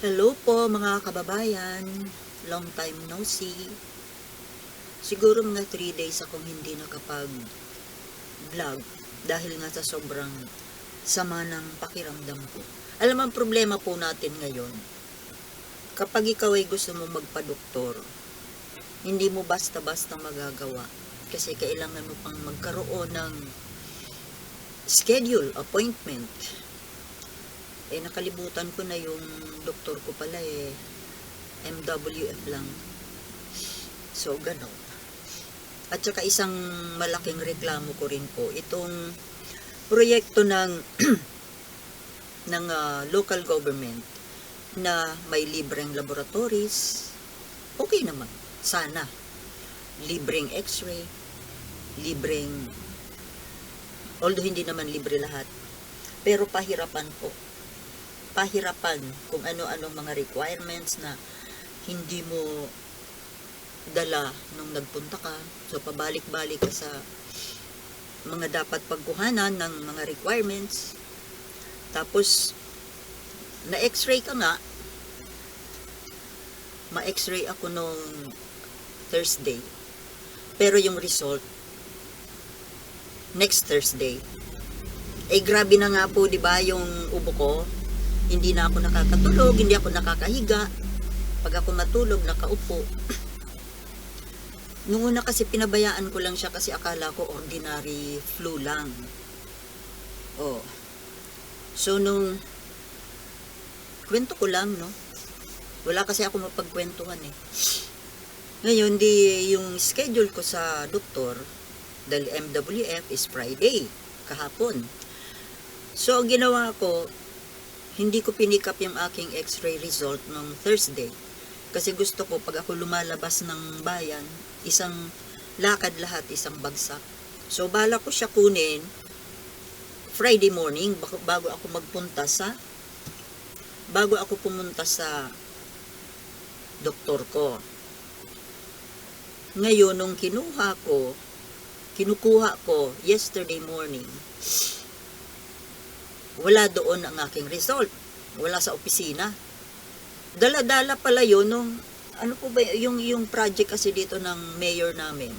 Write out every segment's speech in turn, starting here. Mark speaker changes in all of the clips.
Speaker 1: Hello po mga kababayan. Long time no see. Siguro mga 3 days akong hindi nakapag-vlog dahil nga sa sobrang sama ng pakiramdam ko. Alam ang problema po natin ngayon, kapag ikaw ay gusto mo magpa-doktor, hindi mo basta-basta magagawa kasi kailangan mo pang magkaroon ng schedule, appointment. Eh, nakalimutan ko na yung doktor ko pala eh. MWF lang. So, ganon. At saka isang malaking reklamo ko rin po, itong proyekto ng ng ah, local government na may libreng laboratories, okay naman. Sana. Libreng x-ray, libreng, although hindi naman libre lahat, pero pahirapan po pahirapan kung ano-ano mga requirements na hindi mo dala nung nagpunta ka. So, pabalik-balik ka sa mga dapat pagkuhanan ng mga requirements. Tapos, na x-ray ka nga, ma-x-ray ako nung Thursday. Pero yung result, next Thursday. Eh, grabe na nga po, di ba, yung ubo ko, hindi na ako nakakatulog, hindi ako nakakahiga. Pag ako matulog, nakaupo. Nung una kasi pinabayaan ko lang siya kasi akala ko ordinary flu lang. Oh. So nung kwento ko lang, no? Wala kasi ako mapagkwentuhan eh. Ngayon, di yung schedule ko sa doktor, dahil MWF is Friday, kahapon. So, ginawa ko, hindi ko pinick up yung aking x-ray result ng Thursday. Kasi gusto ko, pag ako lumalabas ng bayan, isang lakad lahat, isang bagsak. So, bala ko siya kunin Friday morning, bago ako magpunta sa, bago ako pumunta sa doktor ko. Ngayon, nung kinuha ko, kinukuha ko yesterday morning, wala doon ang aking result. Wala sa opisina. Dala-dala pala yun nung, ano po ba, yung, yung project kasi dito ng mayor namin,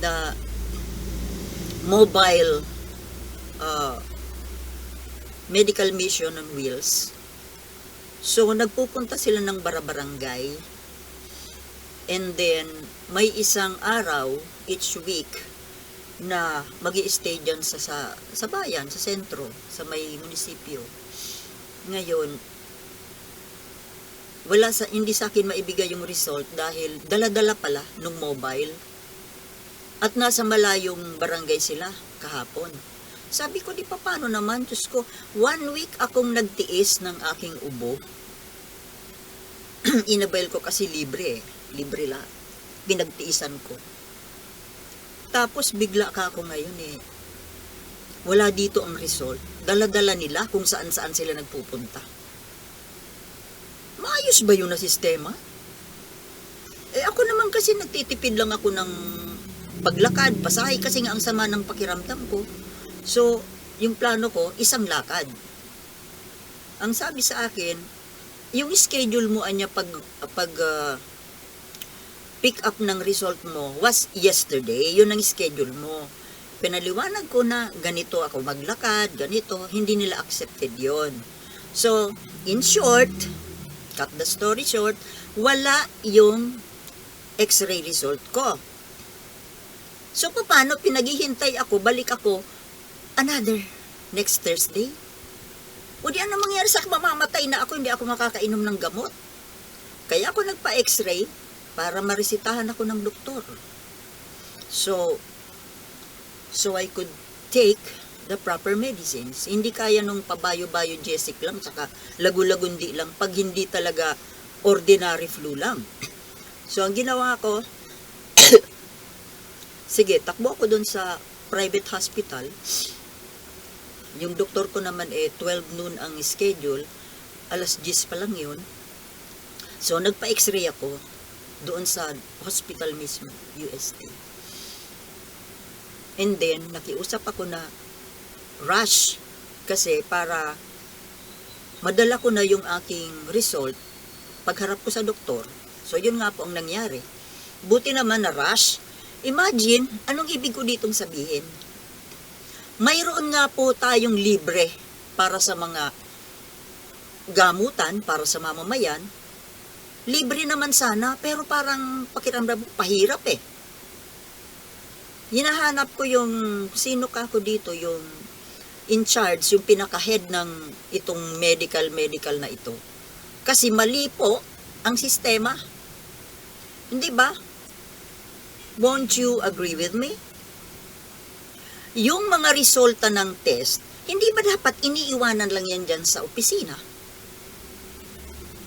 Speaker 1: the mobile uh, medical mission on wheels. So, nagpupunta sila ng barabarangay and then may isang araw each week na mag stay sa, sa, sa bayan, sa sentro, sa may munisipyo. Ngayon, wala sa, hindi sa akin maibigay yung result dahil dala-dala pala nung mobile. At nasa malayong barangay sila kahapon. Sabi ko, di pa paano naman, Diyos ko, one week akong nagtiis ng aking ubo. Inabail ko kasi libre eh. Libre lahat. Pinagtiisan ko. Tapos bigla ka ako ngayon eh. Wala dito ang result. Dala-dala nila kung saan-saan sila nagpupunta. Maayos ba yun na sistema? Eh ako naman kasi nagtitipid lang ako ng paglakad, pasahay kasi nga ang sama ng pakiramdam ko. So, yung plano ko, isang lakad. Ang sabi sa akin, yung schedule mo anya pag pag ah, pick up ng result mo was yesterday, yun ang schedule mo. Pinaliwanag ko na ganito ako maglakad, ganito, hindi nila accepted yon. So, in short, cut the story short, wala yung x-ray result ko. So, paano pinaghihintay ako, balik ako, another, next Thursday? O di ano mangyari sa mamamatay na ako, hindi ako makakainom ng gamot. Kaya ako nagpa-x-ray, para maresitahan ako ng doktor. So, so I could take the proper medicines. Hindi kaya nung pabayo-bayo Jessic lang, saka lagu-lagundi lang, pag hindi talaga ordinary flu lang. So, ang ginawa ko, sige, takbo ako dun sa private hospital. Yung doktor ko naman eh, 12 noon ang schedule, alas 10 pa lang yun. So, nagpa-x-ray ako doon sa hospital mismo, UST. And then, nakiusap ako na rush kasi para madala ko na yung aking result pagharap ko sa doktor. So, yun nga po ang nangyari. Buti naman na rush. Imagine, anong ibig ko ditong sabihin? Mayroon nga po tayong libre para sa mga gamutan, para sa mamamayan. Libre naman sana, pero parang pakiramdam pahirap eh. Hinahanap ko yung, sino ka ko dito, yung in charge, yung pinaka-head ng itong medical-medical na ito. Kasi mali po ang sistema. Hindi ba? Won't you agree with me? Yung mga resulta ng test, hindi ba dapat iniiwanan lang yan dyan sa opisina?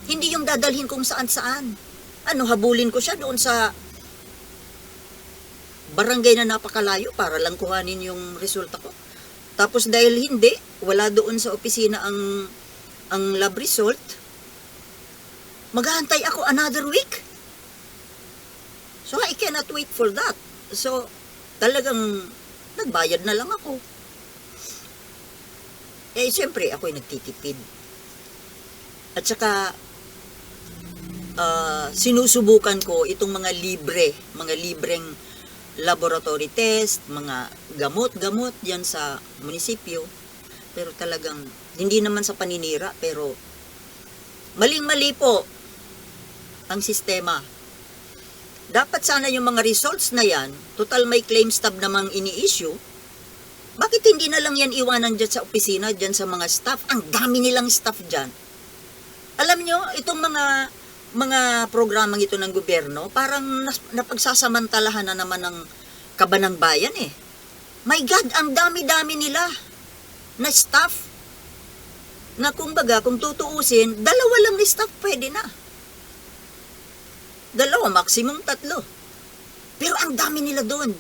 Speaker 1: Hindi yung dadalhin kung saan-saan. Ano, habulin ko siya doon sa barangay na napakalayo para lang kuhanin yung resulta ko. Tapos dahil hindi, wala doon sa opisina ang ang lab result, maghahantay ako another week. So I cannot wait for that. So talagang nagbayad na lang ako. Eh siyempre ako'y nagtitipid. At saka ah, sinusubukan ko itong mga libre, mga libreng laboratory test, mga gamot-gamot yan sa munisipyo. Pero talagang, hindi naman sa paninira, pero maling-mali po ang sistema. Dapat sana yung mga results na yan, total may claim stub namang ini-issue, bakit hindi na lang yan iwanan dyan sa opisina, dyan sa mga staff? Ang dami nilang staff dyan. Alam nyo, itong mga mga programang ito ng gobyerno, parang napagsasamantalahan na naman ng kabanang bayan eh. My God, ang dami-dami nila na staff. Na kumbaga, kung tutuusin, dalawa lang ni staff pwede na. Dalawa, maximum tatlo. Pero ang dami nila doon.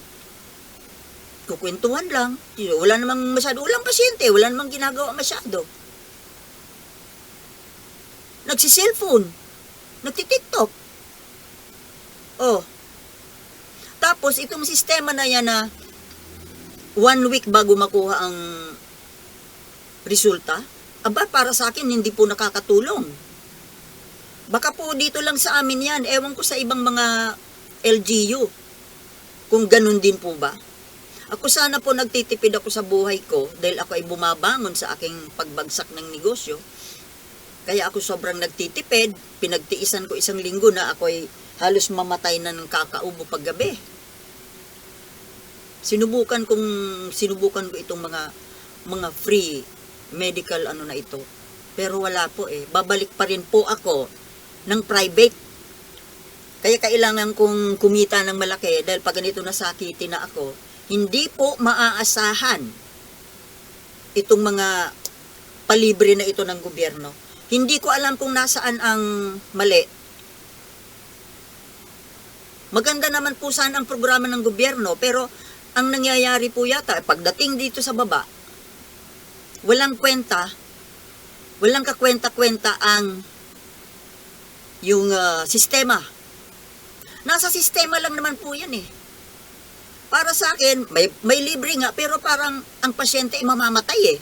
Speaker 1: Kukwentuhan lang. Wala namang masyado, walang pasyente, wala namang ginagawa masyado. Nagsi-cellphone. Nagti-tiktok. Oh. Tapos, itong sistema na yan na one week bago makuha ang resulta, aba, para sa akin, hindi po nakakatulong. Baka po dito lang sa amin yan. Ewan ko sa ibang mga LGU. Kung ganun din po ba. Ako sana po nagtitipid ako sa buhay ko dahil ako ay bumabangon sa aking pagbagsak ng negosyo. Kaya ako sobrang nagtitipid. Pinagtiisan ko isang linggo na ako ay halos mamatay na ng kakaubo paggabi. Sinubukan kong sinubukan ko itong mga mga free medical ano na ito. Pero wala po eh. Babalik pa rin po ako ng private. Kaya kailangan kong kumita ng malaki dahil pag ganito nasakitin na ako, hindi po maaasahan itong mga palibre na ito ng gobyerno. Hindi ko alam kung nasaan ang mali. Maganda naman po sana ang programa ng gobyerno, pero ang nangyayari po yata, pagdating dito sa baba, walang kwenta, walang kakwenta-kwenta ang yung ah, sistema. Nasa sistema lang naman po yan eh. Para sa akin, may, may libre nga, pero parang ang pasyente ay mamamatay eh.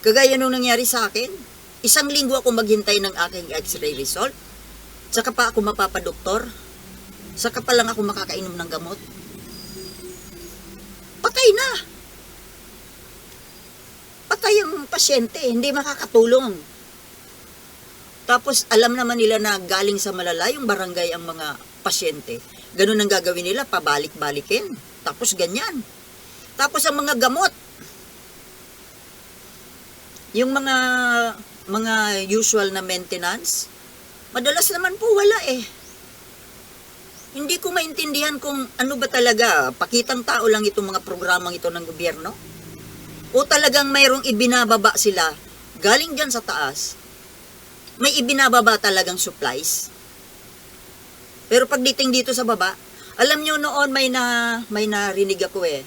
Speaker 1: Kagaya nung nangyari sa akin, isang linggo ako maghintay ng aking x-ray result, saka pa ako mapapadoktor, saka pa lang ako makakainom ng gamot. Patay na! Patay ang pasyente, hindi makakatulong. Tapos alam naman nila na galing sa malalayong barangay ang mga pasyente. Ganun ang gagawin nila, pabalik-balikin. Tapos ganyan. Tapos ang mga gamot, yung mga mga usual na maintenance, madalas naman po wala eh. Hindi ko maintindihan kung ano ba talaga, pakitang tao lang itong mga programang ito ng gobyerno. O talagang mayroong ibinababa sila galing dyan sa taas, may ibinababa talagang supplies. Pero pagdating dito sa baba, alam nyo noon may na may narinig ako eh.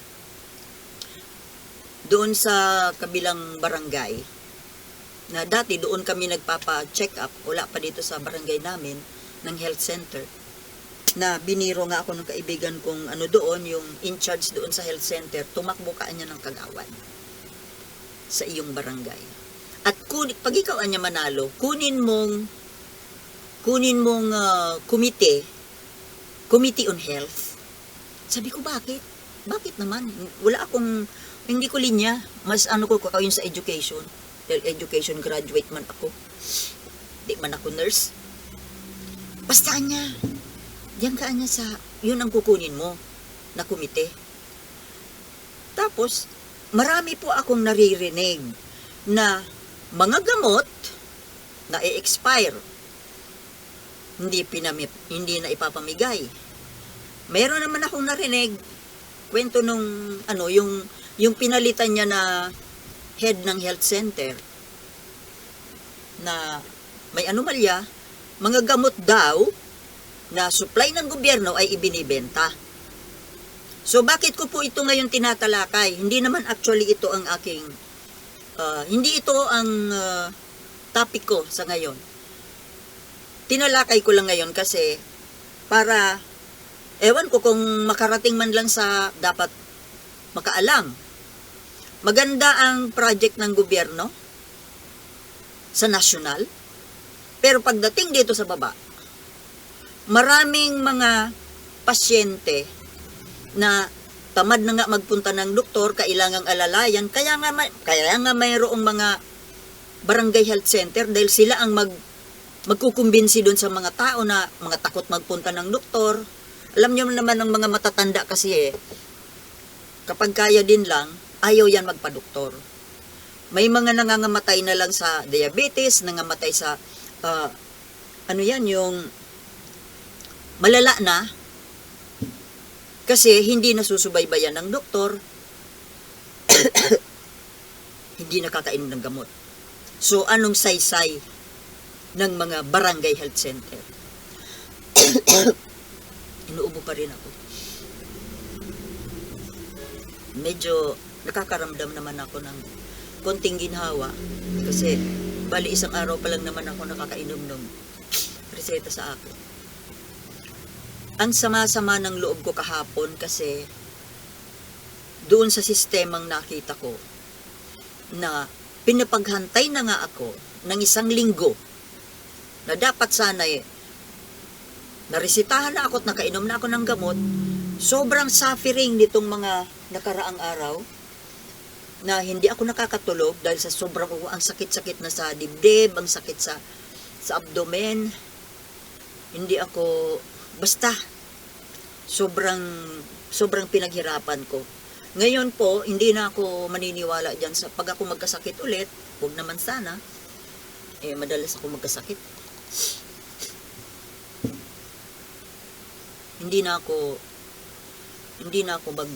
Speaker 1: Doon sa kabilang barangay. Na dati doon kami nagpapa-check up, wala pa dito sa barangay namin ng health center. Na biniro nga ako ng kaibigan kong ano doon, yung in charge doon sa health center, tumakbo ka niya ng kagawan sa iyong barangay. At kun, pag ikaw anya manalo, kunin mong kunin mong ah, komite, Committee on Health. Sabi ko, bakit? Bakit naman? Wala akong, hindi ko linya. Mas ano ko, kakawin sa education. Dahil education graduate man ako. Di man ako nurse. Basta niya. Diyan ka niya sa, yun ang kukunin mo na komite. Tapos, marami po akong naririnig na mga gamot na i-expire hindi pinami, hindi na ipapamigay. Meron naman akong narinig kwento nung ano yung yung pinalitan niya na head ng health center na may anomalya, mga gamot daw na supply ng gobyerno ay ibinibenta. So bakit ko po ito ngayon tinatalakay? Hindi naman actually ito ang aking ah, hindi ito ang ah, topic ko sa ngayon. Tinalakay ko lang ngayon kasi para ewan ko kung makarating man lang sa dapat makaalam. Maganda ang project ng gobyerno sa national. Pero pagdating dito sa baba, maraming mga pasyente na tamad na nga magpunta ng doktor, kailangang alalayan, kaya nga, may, kaya nga mayroong mga barangay health center dahil sila ang mag magkukumbinsi doon sa mga tao na mga takot magpunta ng doktor. Alam niyo naman ng mga matatanda kasi eh, kapag kaya din lang, ayaw yan magpa-doktor. May mga nangangamatay na lang sa diabetes, nangamatay sa, ah, ano yan, yung malala na, kasi hindi nasusubaybayan ng doktor, hindi nakakainom ng gamot. So, anong saysay ng mga barangay health center? Inuubo pa rin ako. Medyo nakakaramdam naman ako ng konting ginhawa. Kasi bali isang araw pa lang naman ako nakakainom ng reseta sa akin. Ang sama-sama ng loob ko kahapon kasi doon sa sistemang nakita ko na pinapaghantay na nga ako ng isang linggo na dapat sana eh naresitahan na ako at nakainom na ako ng gamot. Sobrang suffering nitong mga nakaraang araw na hindi ako nakakatulog dahil sa sobrang ang sakit-sakit na sa dibdib, ang sakit sa sa abdomen. Hindi ako basta sobrang sobrang pinaghirapan ko. Ngayon po, hindi na ako maniniwala diyan sa pag ako magkasakit ulit, huwag naman sana. Eh madalas ako magkasakit. Hindi na ako hindi na ako mag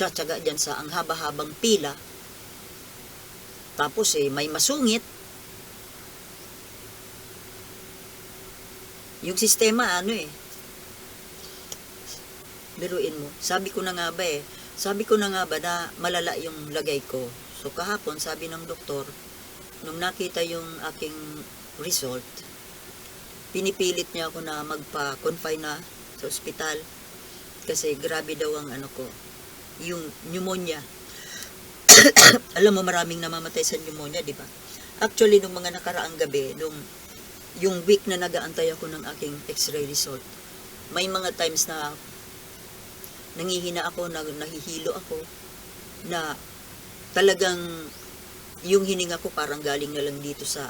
Speaker 1: tsatsaga dyan sa ang haba-habang pila. Tapos eh, may masungit. Yung sistema, ano eh. Biruin mo. Sabi ko na nga ba eh. Sabi ko na nga ba na malala yung lagay ko. So kahapon, sabi ng doktor, nung nakita yung aking result, pinipilit niya ako na magpa-confine na sa ospital kasi grabe daw ang ano ko, yung pneumonia. Alam mo, maraming namamatay sa pneumonia, di ba? Actually, nung mga nakaraang gabi, nung yung week na nagaantay ako ng aking x-ray result, may mga times na nangihina ako, na, nahihilo ako, na talagang yung hininga ko parang galing na lang dito sa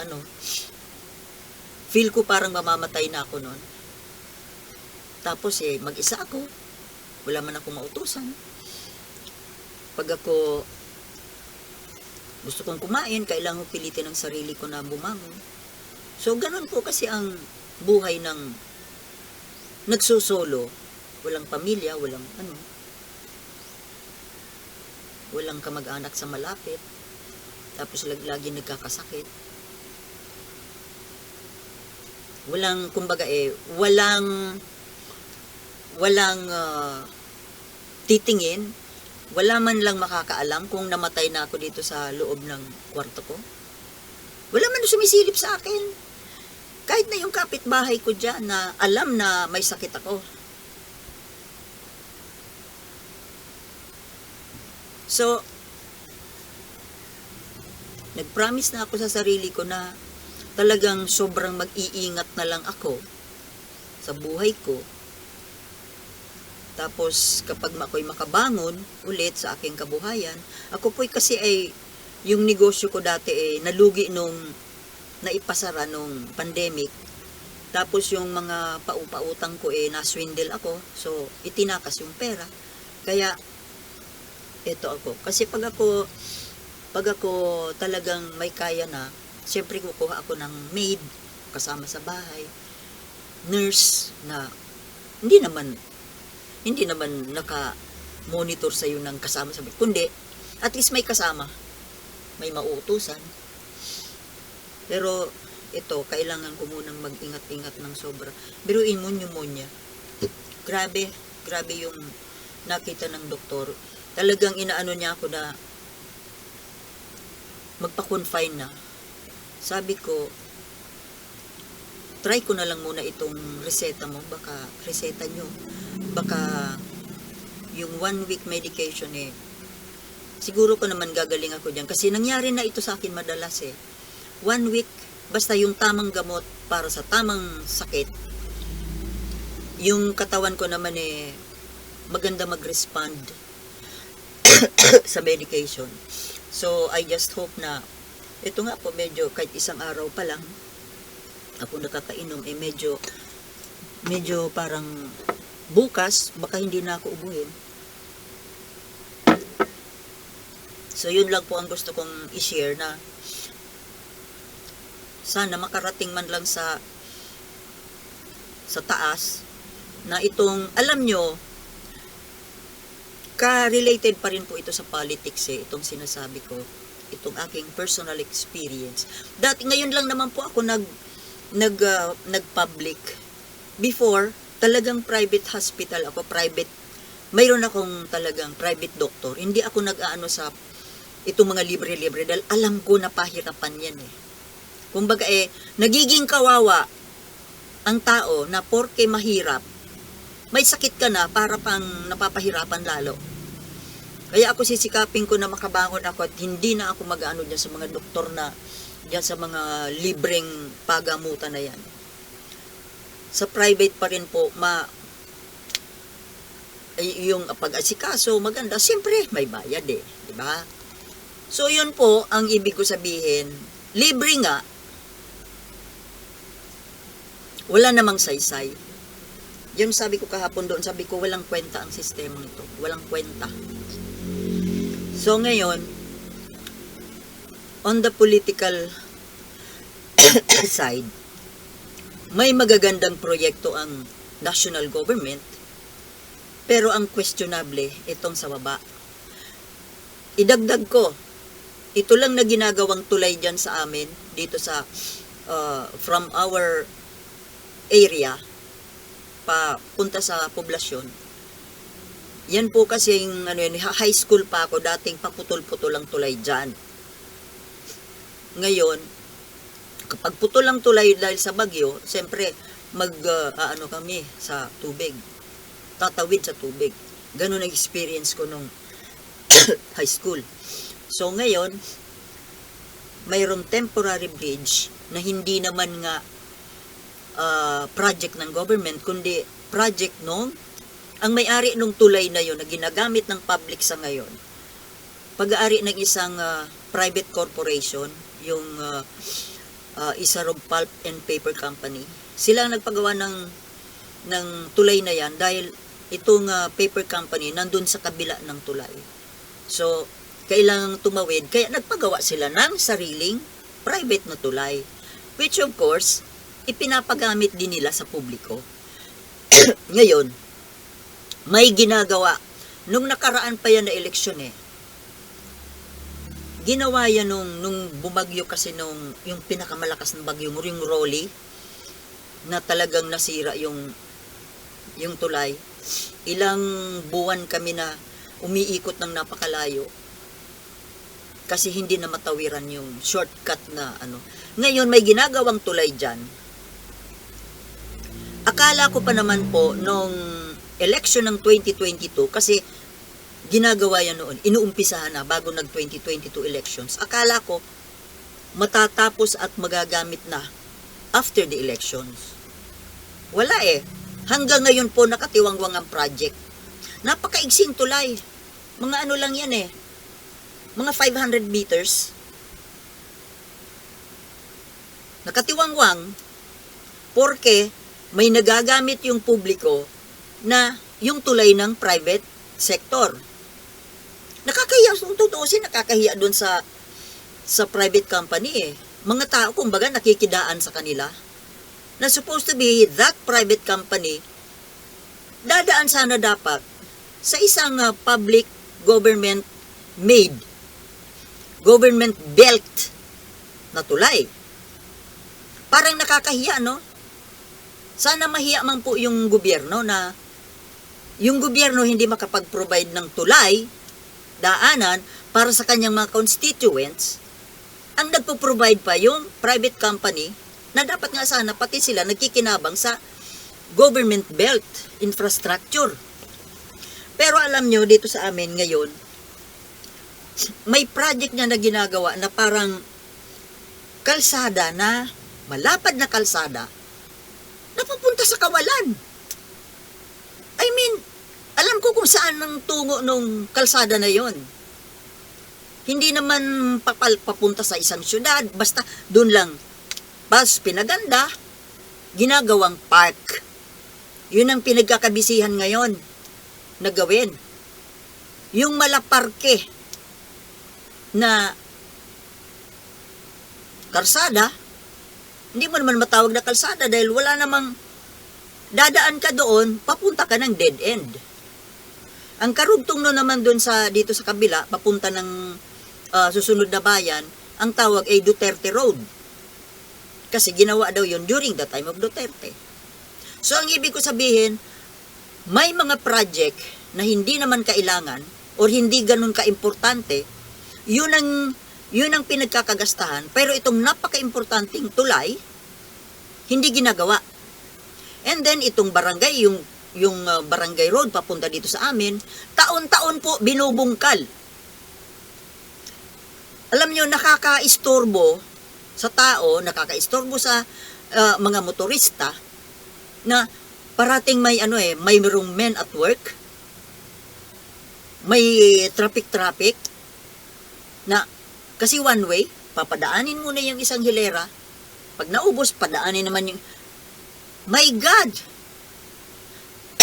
Speaker 1: ano, feel ko parang mamamatay na ako noon. Tapos eh, mag-isa ako. Wala man ako mautusan. Pag ako gusto kong kumain, kailangan ko pilitin ang sarili ko na bumangon. So, ganun po kasi ang buhay ng nagsusolo. Walang pamilya, walang ano. Walang kamag-anak sa malapit. Tapos lag- lagi nagkakasakit. Walang, kumbaga eh, walang walang ah, titingin, wala man lang makakaalam kung namatay na ako dito sa loob ng kwarto ko. Wala man sumisilip sa akin. Kahit na yung kapitbahay ko dyan na alam na may sakit ako. So, nag-promise na ako sa sarili ko na talagang sobrang mag-iingat na lang ako sa buhay ko. Tapos kapag ako'y makabangon ulit sa aking kabuhayan, ako po'y kasi ay yung negosyo ko dati eh nalugi nung naipasara nung pandemic. Tapos yung mga paupautang ko eh naswindle ako. So itinakas yung pera. Kaya ito ako. Kasi pag ako pag ako talagang may kaya na, siyempre kukuha ako ng maid kasama sa bahay, nurse na hindi naman hindi naman naka monitor sa iyo ng kasama sa. Kundi at least may kasama. May mauutusan. Pero ito, kailangan ko munang mag-ingat-ingat ng sobra. Biruin mo pneumonia. Grabe, grabe yung nakita ng doktor. Talagang inaano niya ako na magpa-confine na. Sabi ko, try ko na lang muna itong reseta mo. Baka reseta nyo. Baka yung one week medication eh, siguro ko naman gagaling ako dyan. Kasi nangyari na ito sa akin madalas eh. One week, basta yung tamang gamot para sa tamang sakit, yung katawan ko naman eh, maganda mag-respond sa medication. So, I just hope na, ito nga po, medyo kahit isang araw pa lang, ako nakakainom, eh medyo, medyo parang bukas, baka hindi na ako ubuhin. So, yun lang po ang gusto kong i-share na sana makarating man lang sa sa taas na itong, alam nyo, ka-related pa rin po ito sa politics eh, itong sinasabi ko, itong aking personal experience. Dati, ngayon lang naman po ako nag, nag, uh, nag-public. Before, talagang private hospital ako, private, mayroon akong talagang private doctor. Hindi ako nag-aano sa itong mga libre-libre dahil alam ko na pahirapan yan eh. Kumbaga eh, nagiging kawawa ang tao na porke mahirap, may sakit ka na para pang napapahirapan lalo. Kaya ako sisikapin ko na makabangon ako at hindi na ako mag-ano dyan sa mga doktor na dyan sa mga libreng pagamutan na yan. Sa private pa rin po, ma yung pag-asikaso, maganda. Siyempre, may bayad eh. Di ba? So, yun po ang ibig ko sabihin. Libre nga, wala namang saysay. Yun sabi ko kahapon doon, sabi ko walang kwenta ang sistema nito. Walang kwenta. So ngayon, on the political side, may magagandang proyekto ang national government, pero ang questionable itong sa baba. Idagdag ko, ito lang na ginagawang tulay dyan sa amin, dito sa, uh, from our area, pa punta sa poblasyon. Yan po kasi yung ano yun, high school pa ako, dating paputol-putol ang tulay dyan. Ngayon, kapag putol ang tulay dahil sa bagyo, siyempre, mag, uh, kami sa tubig. Tatawid sa tubig. Ganun ang experience ko nung high school. So ngayon, mayroong temporary bridge na hindi naman nga uh, project ng government, kundi project nung ang may-ari nung tulay na yon na ginagamit ng public sa ngayon. Pag-aari ng isang uh, private corporation, yung uh, uh, Isarog Pulp and Paper Company. Sila ang nagpagawa ng ng tulay na yan dahil itong uh, paper company nandun sa kabila ng tulay. So, kailangang tumawid, kaya nagpagawa sila ng sariling private na tulay. Which of course, ipinapagamit din nila sa publiko. Ngayon, may ginagawa. Nung nakaraan pa yan na eleksyon eh, ginawa yan nung, nung bumagyo kasi nung yung pinakamalakas ng bagyo, yung Rolly, na talagang nasira yung yung tulay. Ilang buwan kami na umiikot ng napakalayo kasi hindi na matawiran yung shortcut na ano. Ngayon may ginagawang tulay diyan. Akala ko pa naman po nung election ng 2022 kasi ginagawa yan noon, inuumpisahan na bago nag 2022 elections. Akala ko matatapos at magagamit na after the elections. Wala eh. Hanggang ngayon po nakatiwangwang ang project. Napakaigsing tulay. Mga ano lang yan eh. Mga 500 meters. Nakatiwangwang porque may nagagamit yung publiko na yung tulay ng private sector. Nakakahiya, kung tutuusin, nakakahiya doon sa sa private company eh. Mga tao, kumbaga, nakikidaan sa kanila. Na supposed to be that private company, dadaan sana dapat sa isang uh, public government made, government built na tulay. Parang nakakahiya, no? Sana mahiya man po yung gobyerno na yung gobyerno hindi makapag-provide ng tulay, daanan, para sa kanyang mga constituents, ang nagpo-provide pa yung private company na dapat nga sana pati sila nagkikinabang sa government belt infrastructure. Pero alam nyo, dito sa amin ngayon, may project niya na ginagawa na parang kalsada na, malapad na kalsada, na papunta sa kawalan. Alam ko kung saan ang tungo nung kalsada na yon. Hindi naman papal papunta sa isang syudad, basta doon lang. Bas pinaganda, ginagawang park. Yun ang pinagkakabisihan ngayon na gawin. Yung malaparke na karsada, hindi mo naman matawag na kalsada dahil wala namang dadaan ka doon, papunta ka ng dead end. Ang karugtong no naman doon sa dito sa kabila, papunta ng ah, susunod na bayan, ang tawag ay Duterte Road. Kasi ginawa daw yun during the time of Duterte. So ang ibig ko sabihin, may mga project na hindi naman kailangan or hindi ganun kaimportante, yun ang yun ang pinagkakagastahan, pero itong napaka-importanting tulay, hindi ginagawa. And then itong barangay, yung yung uh, barangay road papunta dito sa amin, taon-taon po binubungkal. Alam nyo, nakaka-istorbo sa tao, nakaka-istorbo sa uh, mga motorista na parating may ano eh, may merong men at work, may traffic-traffic, na kasi one way, papadaanin muna yung isang hilera, pag naubos, padaanin naman yung, my God!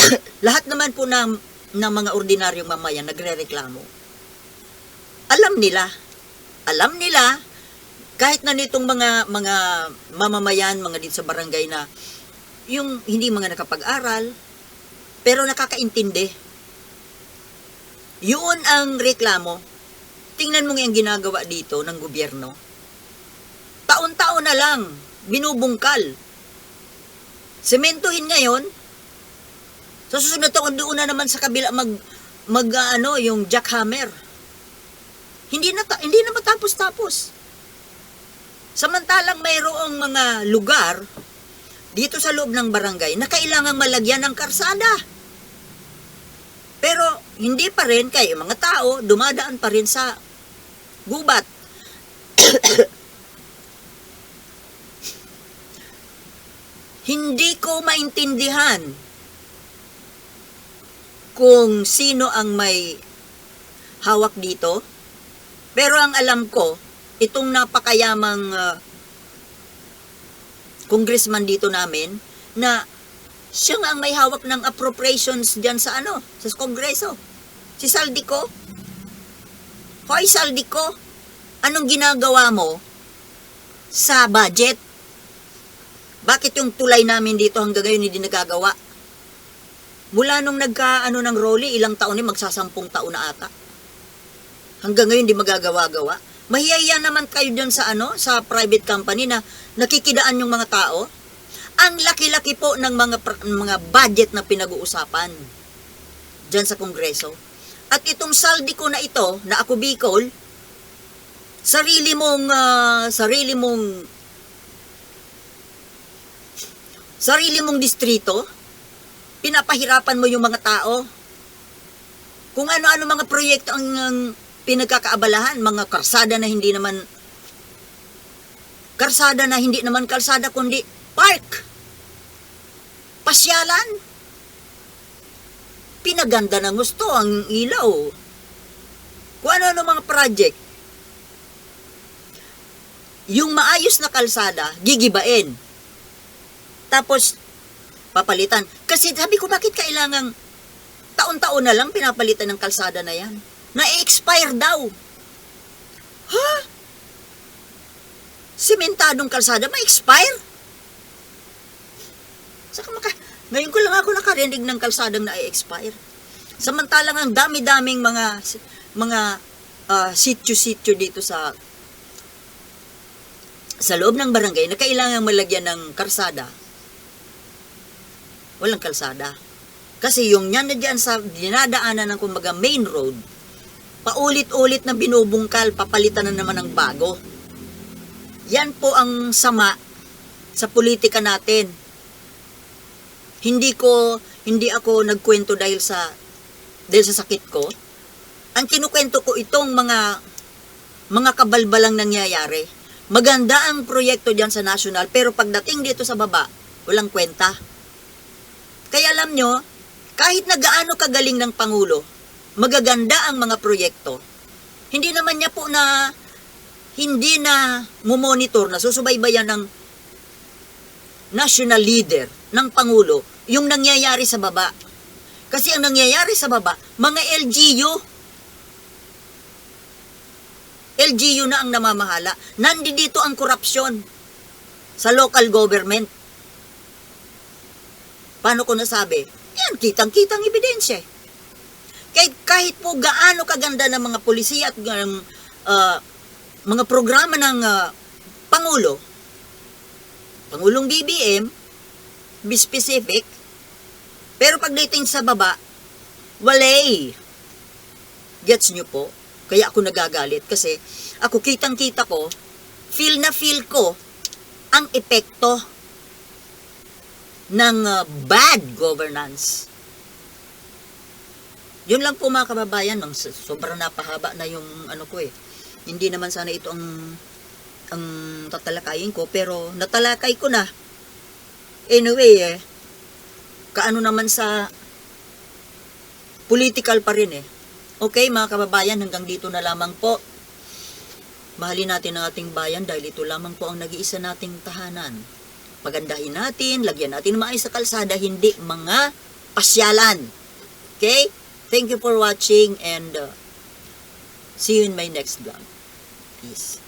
Speaker 1: Lahat naman po ng, ng mga ordinaryong mamayan nagre-reklamo. Alam nila, alam nila, kahit na nitong mga, mga mamamayan, mga dito sa barangay na, yung hindi mga nakapag-aral, pero nakakaintindi. Yun ang reklamo. Tingnan mo yung ginagawa dito ng gobyerno. Taon-taon na lang, binubungkal. Sementohin ngayon, sa susunod taon doon na naman sa kabila mag mag ah, ano yung jackhammer. Hindi na hindi na matapos-tapos. Samantalang mayroong mga lugar dito sa loob ng barangay na kailangang malagyan ng karsada. Pero hindi pa rin kay mga tao dumadaan pa rin sa gubat. hindi ko maintindihan kung sino ang may hawak dito. Pero ang alam ko, itong napakayamang uh, congressman dito namin na siya ang may hawak ng appropriations diyan sa ano, sa kongreso. Si Saldico. Hoy Saldico, anong ginagawa mo sa budget? Bakit yung tulay namin dito hanggang ngayon hindi nagagawa? Mula nung nagka ano ng Rolly, ilang taon ni magsasampung taon na ata. Hanggang ngayon di magagawa-gawa. Mahihiya naman kayo dyan sa ano, sa private company na nakikidaan yung mga tao. Ang laki-laki po ng mga mga budget na pinag-uusapan diyan sa kongreso. At itong saldi ko na ito, na ako Bicol, sarili mong ah, sarili mong sarili mong distrito, pinapahirapan mo yung mga tao. Kung ano-ano mga proyekto ang, ang pinagkakaabalahan, mga karsada na hindi naman karsada na hindi naman kalsada kundi park. Pasyalan. Pinaganda ng gusto ang ilaw. Kung ano-ano mga project. Yung maayos na kalsada, gigibain. Tapos, papalitan. Kasi sabi ko, bakit kailangang taon-taon na lang pinapalitan ng kalsada na yan? Na-expire daw. Ha? Sementadong kalsada, ma-expire? Saka maka, ngayon ko lang ako nakarinig ng kalsadang na-expire. Samantalang ang dami-daming mga mga ah, sityo-sityo dito sa sa loob ng barangay na kailangan malagyan ng karsada. Walang kalsada. Kasi yung yan na dyan sa dinadaanan ng kumbaga main road, paulit-ulit na binubungkal, papalitan na naman ng bago. Yan po ang sama sa politika natin. Hindi ko, hindi ako nagkwento dahil sa, dahil sa sakit ko. Ang kinukwento ko itong mga, mga kabalbalang nangyayari. Maganda ang proyekto dyan sa national, pero pagdating dito sa baba, walang kwenta. Kaya alam nyo, kahit na gaano kagaling ng Pangulo, magaganda ang mga proyekto, hindi naman niya po na hindi na mumonitor, na susubaybayan ng national leader, ng Pangulo, yung nangyayari sa baba. Kasi ang nangyayari sa baba, mga LGU, LGU na ang namamahala. Nandi dito ang korupsyon sa local government. Paano ko nasabi? Yan, kitang-kitang ebidensya. Kahit, kahit po gaano kaganda ng mga polisiya at ng ah, mga programa ng ah, Pangulo, Pangulong BBM, be specific, pero pagdating sa baba, walay. Gets nyo po? Kaya ako nagagalit kasi ako kitang-kita ko, feel na feel ko ang epekto ng uh, bad governance. Yun lang po mga kababayan, nang sobrang napahaba na yung ano ko eh. Hindi naman sana ito ang ang tatalakayin ko, pero natalakay ko na. Anyway eh, kaano naman sa political pa rin eh. Okay mga kababayan, hanggang dito na lamang po. Mahalin natin ang ating bayan dahil ito lamang po ang nag-iisa nating tahanan. Pagandahin natin, lagyan natin ng maayos sa kalsada, hindi mga pasyalan. Okay? Thank you for watching and uh, see you in my next vlog. Peace.